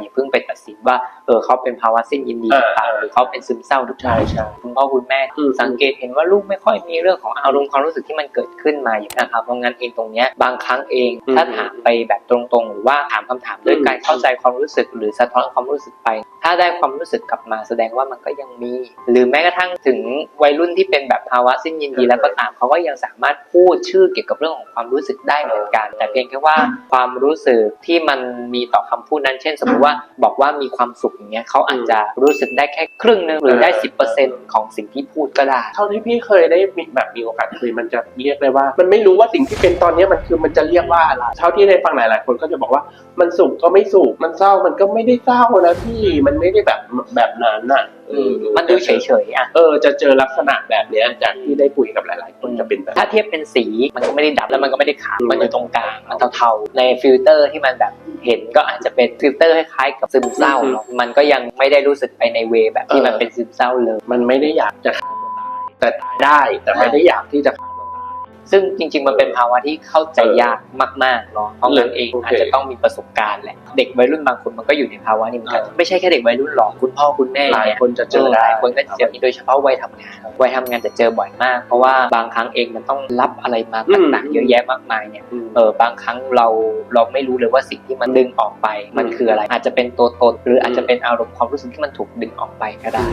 อย่าเพิ่งไปตัดสินว่าเออเขาเป็นภาวะสิ้นยินดีหรือเปล่าหรือเขาเป็นซึมเศร้าหรือเปล่าใช่ใช่คุณพ่อคุณแม่อืมสังเกตเห็นว่าลูกไม่ค่อยมีเรื่องของอารมณ์ความรู้สึกที่มันเกิดขึ้นมาอยู่นะครับเพราะงั้นเองตรงเนี้ยบางครั้งเองอืมถ้าถามไปแบบตรงๆ หรือว่าถามคำถามด้วยอืมการเข้าใจความรู้สึก หรือสะท้อนความรู้สึกไป ถ้าได้ความรู้สึกกลับมาแสดงว่ามันก็ยังมี หรือแม้กระทั่งถึงวัยรุ่นที่เป็นแบบภาวะสิ้นยินดีแล้วก็ตามเขาก็ยังสามารถพูดชื่อเกี่ยวกับเรื่องของความรู้สึกได้เหมือนกัน แต่เพียงแค่ว่าความรู้สึกที่มันมีต่อคำพูดนั้นเช่นสมมติว่าบอกว่ามีความสุขอย่างเงี้ยเขาอาจจะรู้สึกได้แค่ครึ่งหนึงหรือได้สิบเปอร์เซ็นต์ของสิ่งที่พูดก็ได้ เท่าที่พี่เคยได้มีแบบมีโอกาสคุยมันจะเรียกได้ว่า มันไม่รู้ว่าสิ่งที่เป็นตอนนี้มันคือมันจะเรียกว่าอะไรเท่าที่ได้ฟังหลาย ๆ คนก็จะบอกว่ามันสุขก็ไม่สุขมันเศร้ามันก็ไม่ได้เศร้านะพี่มันไม่ได้แบบแบบนั้นน่ะเออมันดูเฉยๆอะเออจะเจอลักษณะแบบเนี้ยจากที่ได้คุยกับหลาย ๆ คนจะเป็นแบบถ้าเทียบเป็นสีมันก็ไม่ได้ดับแล้วมันก็ไม่ได้ขาวอืมมันอยู่ตรงกลางมันเทาๆในฟิลเตอร์ที่มันแบบ เห็นก็อาจจะเป็นฟิลเตอร์คล้ายๆกับซึมเศร้าเนอะมันก็ยังไม่ได้รู้สึกไปในเวแบบที่มันเป็นซึมเศร้าเลย มันไม่ได้อยากจะฆ่าตัวตายแต่ตายได้แต่ไม่ได้อยากที่จะฆ่าตัวตาย ซึ่งจริง ๆ มันเป็นภาวะที่เข้าใจยากมากๆเนาะเพราะงั้นเองโอเคอาจจะต้องมีประสบการณ์แหละเด็กวัยรุ่นบางคนมันก็อยู่ในภาวะนี้เหมือนกันเออไม่ใช่แค่เด็กวัยรุ่นหรอกคุณพ่อคุณแม่หลายเนี่ยคนจะเจอหได้ลายคนก็จะเจอโดยเฉพาะวัยทำงานวัยทำงานจะเจอบ่อยมาก เพราะว่าบางครั้งเองมันต้องรับอะไรมาต่างๆเยอะแยะมากมายเนี่ยอืมเออบางครั้งเราเราไม่รู้เลยว่าสิ่งที่มันดึงออกไป มันคืออะไรอาจจะเป็นตัวตนหรืออาจจะเป็นอารมณ์ความรู้สึกที่มันถูกดึงออกไปก็ได้